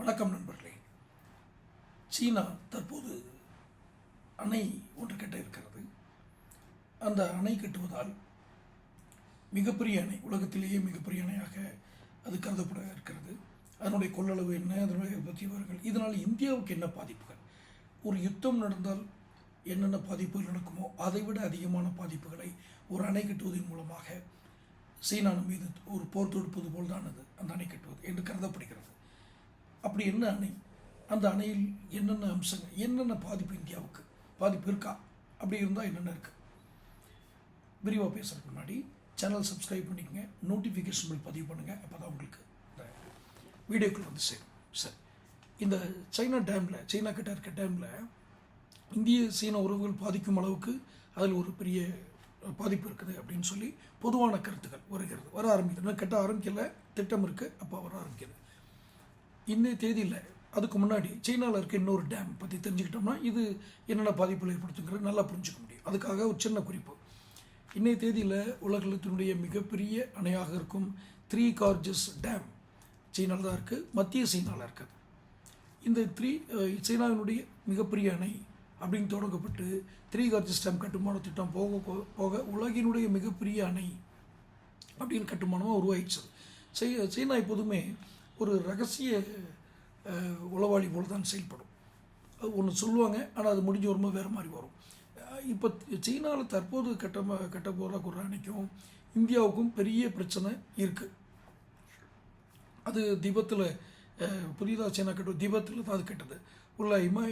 வணக்கம் நண்பர்களே. சீனா தற்போது அணை ஒன்று கட்ட இருக்கிறது. அந்த அணை கட்டுவதால் மிகப்பெரிய அணை உலகத்திலேயே மிகப்பெரிய அணையாக அது கருதப்பட இருக்கிறது. அதனுடைய கொள்ளளவு என்ன அதனுடைய பற்றி விவரங்கள் இதனால் இந்தியாவுக்கு என்ன பாதிப்புகள்? ஒரு யுத்தம் நடந்தால் என்னென்ன பாதிப்புகள் நடக்குமோ அதை விட அதிகமான பாதிப்புகளை ஒரு அணை கட்டுவதன் மூலமாக சீனா மீது ஒரு போர் தொடுப்பது போல் தான் அது அந்த அணை கட்டுவது என்று கருதப்படுகிறது. அப்படி என்ன அணை? அந்த அணையில் என்னென்ன அம்சங்கள்? என்னென்ன பாதிப்பு இந்தியாவுக்கு? பாதிப்பு இருக்கா? அப்படி இருந்தால் என்னென்ன இருக்குது விரிவாக பேசுகிறதுக்கு முன்னாடி சேனல் சப்ஸ்கிரைப் பண்ணிக்கங்க. நோட்டிஃபிகேஷன் பில் பதிவு பண்ணுங்கள் அப்போ தான் உங்களுக்கு இந்த வீடியோக்கள் வந்து சேரும். சரி. இந்த சைனா டேமில் சைனா கிட்ட இருக்க டேமில் இந்திய சீன உறவுகள் பாதிக்கும் அளவுக்கு அதில் ஒரு பெரிய பாதிப்பு இருக்குது அப்படின்னு சொல்லி பொதுவான கருத்துக்கள் வருகிறது. வர ஆரம்பிக்கிறது கட்ட ஆரம்பிக்கல. திட்டம் இருக்குது அப்போ வர ஆரம்பிக்கிறது இன்னைய தேதியில் அதுக்கு முன்னாடி சீனாவில் இருக்க இன்னொரு டேம் பற்றி தெரிஞ்சுக்கிட்டோம்னா இது என்னென்ன பாதிப்புகள் ஏற்படுத்துங்கிறது நல்லா புரிஞ்சுக்க முடியும். அதுக்காக ஒரு சின்ன குறிப்பு. இன்றைய தேதியில் உலகத்தினுடைய மிகப்பெரிய அணையாக இருக்கும் த்ரீ கார்ஜஸ் டேம் சீனாவில் தான் இருக்குது மத்திய சீனாவில் இருக்குது இந்த த்ரீ சீனாவினுடைய மிகப்பெரிய அணை அப்படின்னு தொடங்கப்பட்டு த்ரீ கார்ஜஸ் டேம் கட்டுமான திட்டம் போக போக உலகினுடைய மிகப்பெரிய அணை அப்படின்னு கட்டுமானமாக உருவாயிடுச்சு. சீ- சீனா எப்போதுமே ஒரு ரகசிய உளவாளி போல தான் செயல்படும். அது ஒன்று சொல்லுவாங்க ஆனால் அது முடிஞ்சு வரும்போது வேறு மாதிரி வரும். இப்போ சீனாவில் தற்போது கட்ட கட்ட போகிற ஒரு இந்தியாவுக்கும் பெரிய பிரச்சனை இருக்குது அது திபத்தில் புதிதாக சீனா கட்ட திபத்தில் தான் அது கெட்டது. உள்ள இமா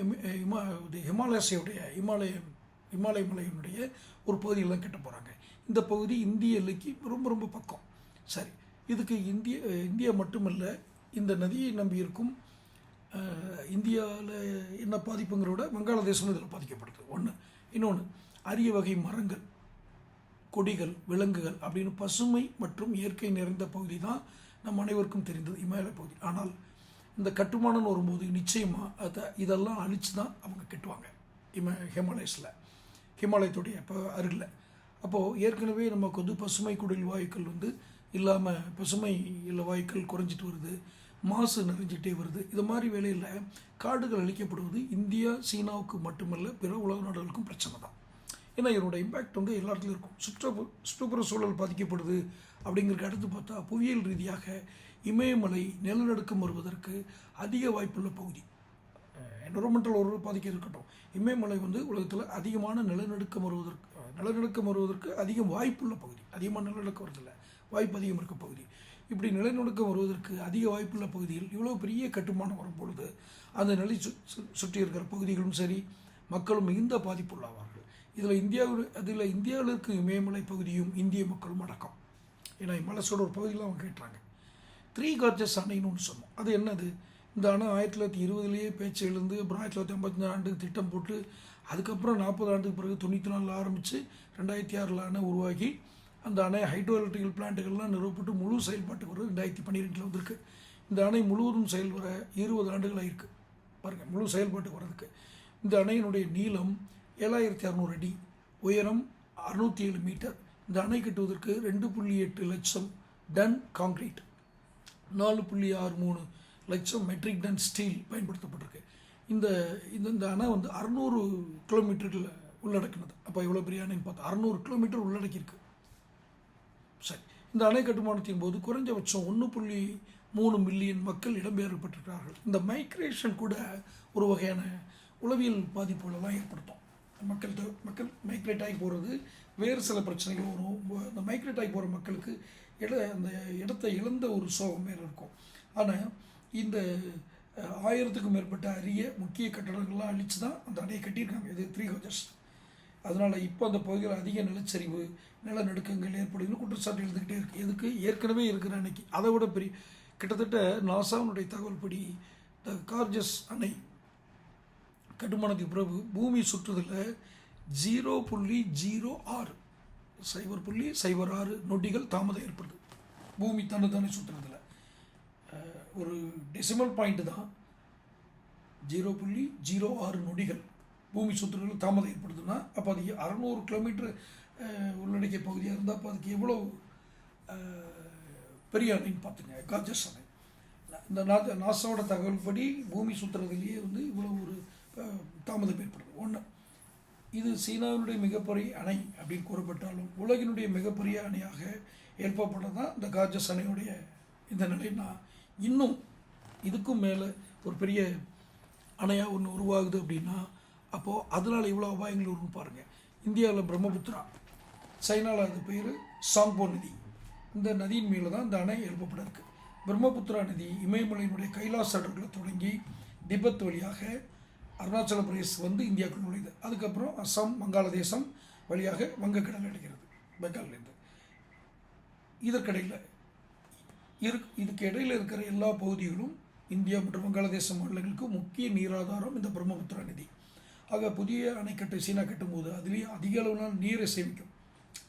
இமா இது ஹிமாலயஸையுடைய இமாலய இமாலய மலையினுடைய ஒரு பகுதியில் தான் கட்ட போகிறாங்க இந்த பகுதி இந்திய எல்லைக்கு ரொம்ப ரொம்ப பக்கம். சரி இதுக்கு இந்திய இந்தியா மட்டுமல்ல இந்த நதியை நம்பியிருக்கும் இந்தியாவில் என்ன பாதிப்புங்கிறத விட வங்காளதேசமும் இதில் பாதிக்கப்படுது. ஒன்று இன்னொன்று அரிய வகை மரங்கள் கொடிகள் விலங்குகள் அப்படின்னு பசுமை மற்றும் இயற்கை நிறைந்த பகுதி தான் நம் அனைவருக்கும் தெரிந்தது இமயமலை பகுதி. ஆனால் இந்த கட்டுமானம்னு வரும்போது நிச்சயமாக அதை இதெல்லாம் அழித்து தான் அவங்க கட்டுவாங்க இம ஹிமாலயஸில். ஹிமாலயத்துடைய இப்போ அருகில். அப்போது ஏற்கனவே நமக்கு வந்து பசுமை குடில் வாயுக்கள் வந்து இல்லாமல் பசுமை இல்லை வாயுக்கள் குறைஞ்சிட்டு வருது மாசு நிறைஞ்சிட்டே வருது. இது மாதிரி வேலையில் காடுகள் அழிக்கப்படுவது இந்தியா சீனாவுக்கு மட்டுமல்ல பிற உலக நாடுகளுக்கும் பிரச்சனை தான். ஏன்னா இதனோட இம்பேக்ட் வந்து எல்லா இடத்துலையும் இருக்கும். சுற்றுப்பு சுற்றுப்புற சூழல் பாதிக்கப்படுது அப்படிங்கிறதுக்கு அடுத்து பார்த்தா புவியியல் ரீதியாக இமயமலை நிலநடுக்கம் வருவதற்கு அதிக வாய்ப்புள்ள பகுதி. என்வரன்மெண்டல் ஒரு பாதிக்க இருக்கட்டும். இமயமலை வந்து உலகத்தில் அதிகமான நிலநடுக்கம் வருவதற்கு நிலநடுக்கம் வருவதற்கு அதிகம் வாய்ப்புள்ள பகுதி. அதிகமான நிலநடுக்கம் வருதில்லை. வாய்ப்பு அதிகம் இருக்க பகுதி. இப்படி நிலநடுக்கம் வருவதற்கு அதிக வாய்ப்புள்ள பகுதியில் இவ்வளோ பெரிய கட்டுமானம் வரும் பொழுது அந்த நிலை சு சு- சுற்றி இருக்கிற பகுதிகளும் சரி மக்களும் மிகுந்த பாதிப்புள்ளாவார்கள். இதில் இந்தியாவில் அதில் இந்தியாவில் இருக்கும் இமயமலை பகுதியும் இந்திய மக்களும் அடக்கம். ஏன்னா இமலசோட ஒரு பகுதியில் அவங்க கேட்டாங்க. த்ரீ கார்ஜஸ் அணைன்னு ஒன்று சொன்னோம். அது என்னது? இந்த அணை ஆயிரத்தி தொள்ளாயிரத்தி இருபதுலேயே பேச்சு எழுந்து அப்புறம் ஆயிரத்தி தொள்ளாயிரத்தி ஐம்பத்தஞ்சு ஆண்டுக்கு திட்டம் போட்டு அதுக்கப்புறம் நாற்பது ஆண்டுக்கு பிறகு தொண்ணூற்றி நாலில் ஆரம்பித்து ரெண்டாயிரத்தி ஆறில் அணை உருவாகி அந்த அணை ஹைட்ரோ எலக்ட்ரிக்கல் பிளான்ட்டுகள்லாம் நிறுவப்பட்டு முழு செயல்பாட்டுக்கு வரும் ரெண்டாயிரத்தி பன்னிரெண்டில் வந்திருக்கு. இந்த அணை முழுவதும் செயல்வர இருபது ஆண்டுகள் ஆயிருக்கு. பாருங்கள் முழு செயல்பாட்டுக்கு வர்றதுக்கு. இந்த அணையினுடைய நீளம் ஏழாயிரத்தி அறநூறு அடி உயரம் அறுநூற்றி ஏழு மீட்டர். இந்த அணை கட்டுவதற்கு ரெண்டு புள்ளி எட்டு லட்சம் டன் காங்கிரீட் நாலு புள்ளி ஆறு மூணு லட்சம் மெட்ரிக் டன் ஸ்டீல் பயன்படுத்தப்பட்டிருக்கு. இந்த இந்த இந்த அணை வந்து அறநூறு கிலோமீட்டர்கள் உள்ளடக்கினது. அப்போ எவ்வளோ பெரிய அணைன்னு பார்த்தா அறநூறு கிலோமீட்டர் உள்ளடக்கியிருக்கு. சரி. இந்த அணை கட்டுமானத்தின் போது குறைஞ்சபட்சம் ஒன்று புள்ளி மூணு மில்லியன் மக்கள் இடம்பெயர்ப்பட்டிருக்கிறார்கள் இந்த மைக்ரேஷன் கூட ஒரு வகையான உளவியல் பாதிப்புகளெல்லாம் ஏற்படுத்தும். மக்கள் மக்கள் மைக்ரேட் ஆகி போகிறது வேறு சில பிரச்சனைகள் வரும். இந்த மைக்ரேட் ஆகி போகிற மக்களுக்கு இட அந்த இடத்தை இழந்த ஒரு சோகம் வேறு இருக்கும். ஆனால் இந்த ஆயிரத்துக்கும் மேற்பட்ட அரிய முக்கிய கட்டடங்கள்லாம் அழித்து தான் அந்த அணையை கட்டியிருக்காங்க. இது த்ரீ ஹவர்ஸ் அதனால் இப்போ அந்த பகுதியில் அதிக நிலச்சரிவு நிலநடுக்கங்கள் ஏற்படுதுன்னு குற்றச்சாட்டு எழுந்துக்கிட்டே இருக்குது எதுக்கு? ஏற்கனவே இருக்கிற அன்னைக்கு. அதை விட பெரிய கிட்டத்தட்ட நாசாவினுடைய தகவல் படி த கார்ஜஸ் அணை கட்டுமானத்துக்கு பிறகு பூமி சுற்றுதலில் ஜீரோ புள்ளி ஜீரோ ஆறு சைபர் புள்ளி சைபர் ஆறு நொடிகள் தாமதம் ஏற்படுது. பூமி தன்னை தானே சுற்றுறதில் ஒரு டெசிமல் பாயிண்ட் தான். ஜீரோ புள்ளி ஜீரோ ஆறு நொடிகள். பூமி சுற்றுதல் தாமதம் ஏற்படுதுன்னா அப்போ அது அறநூறு கிலோமீட்டர் உள்ளடக்கிய பகுதியாக இருந்தால் அப்போ அதுக்கு எவ்வளோ பெரிய அணைன்னு பார்த்துங்க காஜஸ் அணை. இந்த நா நாசாவோட தகவல் படி பூமி சுற்றுறதுலேயே வந்து இவ்வளோ ஒரு தாமதம் ஏற்படுது. ஒன்று இது சீனாவினுடைய மிகப்பெரிய அணை அப்படின்னு கூறப்பட்டாலும் உலகினுடைய மிகப்பெரிய அணையாக ஏற்பப்பட்டதான் இந்த காஜஸ் அணையுடைய இந்த நிலைன்னா இன்னும் இதுக்கும் மேலே ஒரு பெரிய அணையாக ஒன்று உருவாகுது அப்படின்னா அப்போது அதனால் இவ்வளோ அபாயங்கள் இருக்கும் பாருங்கள் இந்தியாவில் பிரம்மபுத்திரா. சைனாவில் அது பேர் சாங்போ நதி. இந்த நதியின் மேலே தான் இந்த அணை எழுப்பப்பட இருக்கு பிரம்மபுத்திரா நதி இமயமலையினுடைய கைலாஸ் அடுக்கில் தொடங்கி திபெத் வழியாக அருணாச்சல பிரதேஷ் வந்து இந்தியாவுக்குள் நுழையுது. அதுக்கப்புறம் அஸ்ஸாம் வங்காளதேசம் வழியாக வங்கக்கடல் அடைகிறது பெங்கால்லேருந்து இதற்கிடையில் இரு இதுக்கு இடையில் இருக்கிற எல்லா பகுதிகளும் இந்தியா மற்றும் வங்காளதேச மாநிலங்களுக்கு முக்கிய நீராதாரம் இந்த பிரம்மபுத்திரா நதி. ஆக புதிய அணைக்கட்டை சீனா கட்டும்போது அதுலேயும் அதிக அளவிலான நீரை சேமிக்கும்.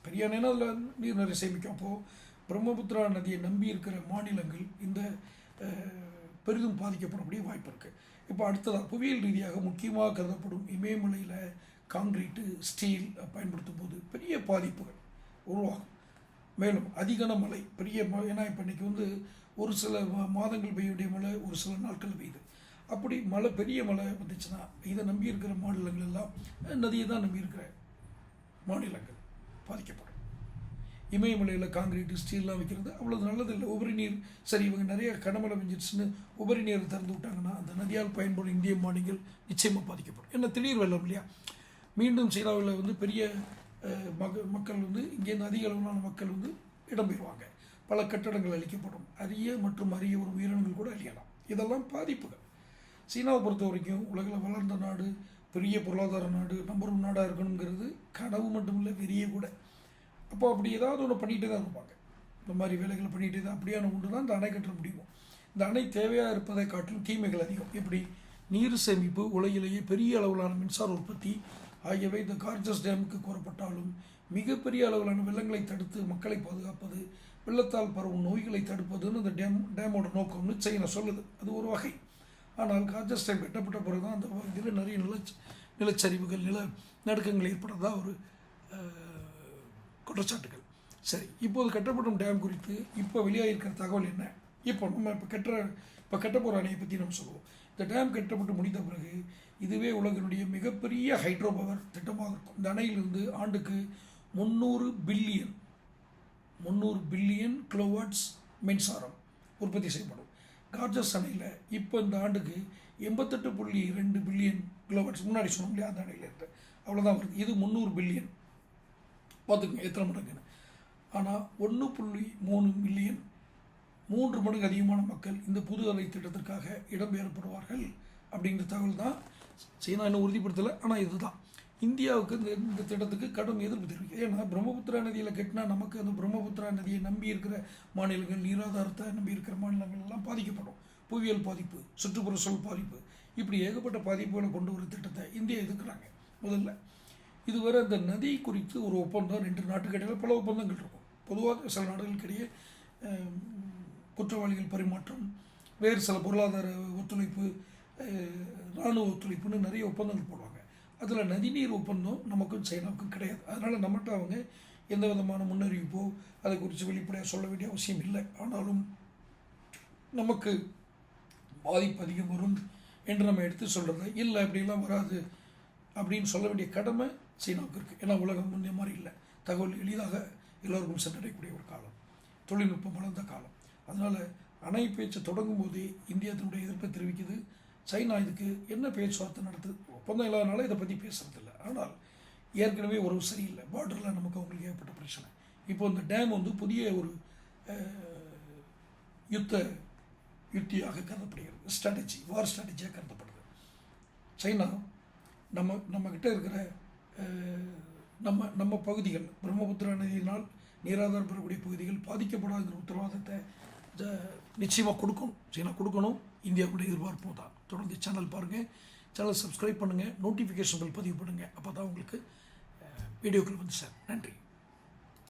பெரிய அணைனா அதில் நீர் நிறைய சேமிக்கும். அப்போது பிரம்மபுத்திரா நதியை நம்பி இருக்கிற மாநிலங்கள் இந்த பெரிதும் பாதிக்கப்படக்கூடிய வாய்ப்பு இருக்குது இப்போ அடுத்ததாக புவியியல் ரீதியாக முக்கியமாக கருதப்படும் இமயமலையில் காங்கிரீட்டு ஸ்டீல் பயன்படுத்தும் போது பெரிய பாதிப்புகள் உருவாகும். மேலும் அதிகன மழை பெரிய ஏன்னா இப்போ இன்றைக்கி வந்து ஒரு சில மா- மாதங்கள் பெய்ய வேண்டிய மழை ஒரு சில நாட்கள் பெய்யுது. அப்படி மழை பெரிய மழை வந்துச்சுன்னா இதை நம்பி இருக்கிற மாநிலங்கள் எல்லாம் நதியை தான் நம்பி இருக்கிற மாநிலங்கள் பாதிக்கப்படும். இமயமலையில் காங்கிரீட் ஸ்டீல்லாம் வைக்கிறது அவ்வளோ நல்லது இல்லை. உபரி நீர் சரி இவங்க நிறைய கனமழை பெஞ்சிருச்சுன்னு உபரி நீர் திறந்து விட்டாங்கன்னா அந்த நதியால் பயன்படும் இந்திய மாநிலங்கள் நிச்சயமாக பாதிக்கப்படும். என்ன திடீர் வெள்ளம் இல்லையா? மீண்டும் சீனாவில் வந்து பெரிய மக மக்கள் வந்து இங்கேருந்து அதிக அளவிலான மக்கள் வந்து இடம்பெறுவாங்க. பல கட்டடங்கள் அழிக்கப்படும். அரிய மற்றும் அரிய ஒரு உயிரினங்கள் கூட அழியலாம். இதெல்லாம் பாதிப்புகள். சீனாவை பொறுத்த வரைக்கும் உலகில் வளர்ந்த நாடு பெரிய பொருளாதார நாடு நம்பர் ஒன் நாடாக இருக்கணுங்கிறது கனவு மட்டுமில்லை பெரிய கூட. அப்போ அப்படி ஏதாவது ஒன்று பண்ணிகிட்டே தான் இருப்பாங்க. இந்த மாதிரி வேலைகளை பண்ணிகிட்டே தான் அப்படியான ஒன்று தான் இந்த அணை கட்ட முடியும்? இந்த அணை தேவையாக இருப்பதை காட்டிலும் தீமைகள் அதிகம். எப்படி? நீர் சேமிப்பு உலகிலேயே பெரிய அளவிலான மின்சார உற்பத்தி ஆகியவை இந்த கார்ஜஸ் டேமுக்கு கூறப்பட்டாலும் மிகப்பெரிய அளவிலான வெள்ளங்களை தடுத்து மக்களை பாதுகாப்பது வெள்ளத்தால் பரவும் நோய்களை தடுப்பதுன்னு இந்த டேம் டேமோட நோக்கம்னு சைனா சொல்லுது. அது ஒரு வகை. ஆனால் கார்ஜஸ் டேம் கட்டப்பட்ட பிறகு தான் அந்த பகுதியில் நிறைய நில நிலச்சரிவுகள் நில நடுக்கங்கள் ஏற்படுறதா ஒரு குற்றச்சாட்டுகள். சரி இப்போது கட்டப்படும் டேம் குறித்து இப்போ வெளியாகிருக்கிற தகவல் என்ன? இப்போ நம்ம இப்போ கட்டுற இப்போ கட்ட போகிற அணையை பற்றி நம்ம சொல்லுவோம். இந்த டேம் கட்டப்பட்டு முடிந்த பிறகு இதுவே உலகினுடைய மிகப்பெரிய ஹைட்ரோ பவர் திட்டமாக இருக்கும். இந்த அணையிலிருந்து ஆண்டுக்கு முந்நூறு பில்லியன் முந்நூறு பில்லியன் கிலோவாட்ஸ் மின்சாரம் உற்பத்தி செய்யப்படும். கார்ஜஸ் அணையில் இப்போ இந்த ஆண்டுக்கு எண்பத்தெட்டு புள்ளி ரெண்டு பில்லியன் கிலோவாட்ஸ் முன்னாடி சொன்னோம் இல்லையா அந்த அணையிலேருந்து அவ்வளோதான் வருது. இது முந்நூறு பில்லியன். பார்த்துக்கோங்க எத்தனை மடங்குன்னு. ஆனால் ஒன்று புள்ளி மூணு மில்லியன் மூன்று மடங்கு அதிகமான மக்கள் இந்த புது அலை திட்டத்திற்காக இடம்பெயரப்படுவார்கள் அப்படிங்கிற தகவல் தான் சீனா இன்னும் உறுதிப்படுத்தலை ஆனால் இதுதான். இந்தியாவுக்கு இந்த இந்த திட்டத்துக்கு கடும் எதிர்ப்பு தெரிவிக்குது. ஏன்னா பிரம்மபுத்திரா நதியில் கட்டினா நமக்கு அந்த பிரம்மபுத்திரா நதியை நம்பி இருக்கிற மாநிலங்கள் நீராதாரத்தை நம்பி இருக்கிற மாநிலங்கள் எல்லாம் பாதிக்கப்படும். புவியியல் பாதிப்பு சுற்றுப்புற சூழல் பாதிப்பு இப்படி ஏகப்பட்ட பாதிப்புகளை கொண்டு வர திட்டத்தை இந்தியா எதிர்க்கிறாங்க முதல்ல. இதுவரை அந்த நதி குறித்து ஒரு ஒப்பந்தம் ரெண்டு நாட்டுக்கிடையில் பல ஒப்பந்தங்கள் இருக்கும். பொதுவாக சில நாடுகளுக்கிடையே குற்றவாளிகள் பரிமாற்றம் வேறு சில பொருளாதார ஒத்துழைப்பு இராணுவ ஒத்துழைப்புன்னு நிறைய ஒப்பந்தங்கள் போடுவாங்க. அதில் நதிநீர் ஒப்பந்தம் நமக்கும் சைனாவுக்கும் கிடையாது. அதனால் நம்மகிட்ட அவங்க எந்த விதமான முன்னறிவிப்போ அதை குறித்து வெளிப்படையாக சொல்ல வேண்டிய அவசியம் இல்லை. ஆனாலும் நமக்கு பாதிப்பு அதிகம் வரும் என்று நம்ம எடுத்து சொல்கிறது இல்லை அப்படிலாம் வராது அப்படின்னு சொல்ல வேண்டிய கடமை சீனாவுக்கு இருக்குது ஏன்னா உலகம் முன்னே மாதிரி இல்லை. தகவல் எளிதாக எல்லோருக்கும் சென்றடையக்கூடிய ஒரு காலம். தொழில்நுட்பம் வளர்ந்த காலம். அதனால் அணை பேச்சு தொடங்கும் போதே இந்தியா தன்னுடைய எதிர்ப்பை தெரிவிக்குது. சைனா இதுக்கு என்ன பேச்சுவார்த்தை நடத்துது? ஒப்பந்தம் இல்லாதனால இதை பற்றி பேசுறதில்ல. ஆனால் ஏற்கனவே உறவு சரியில்லை. பார்டரில் நமக்கு அவங்களுக்கு ஏற்பட்ட பிரச்சனை. இப்போ இந்த டேம் வந்து புதிய ஒரு யுத்த யுத்தியாக கருதப்படுகிறது. ஸ்ட்ராட்டஜி வார் ஸ்ட்ராட்டஜியாக கருதப்படுது. சைனா நம்ம நம்மக்கிட்ட இருக்கிற நம்ம நம்ம பகுதிகள் பிரம்மபுத்திரா நதியினால் நீராதாரம் பெறக்கூடிய பகுதிகள் பாதிக்கப்படாதுங்கிற உத்தரவாதத்தை நிச்சயமாக கொடுக்கணும். சீனா கொடுக்கணும். இந்தியாவுடைய எதிர்பார்ப்பும் தான். தொடர்ந்து சேனல் பாருங்கள் சேனல் சப்ஸ்கிரைப் பண்ணுங்கள் நோட்டிஃபிகேஷன்கள் பதிவு பண்ணுங்கள் அப்போ தான் உங்களுக்கு வீடியோக்கள் வந்து சார் நன்றி.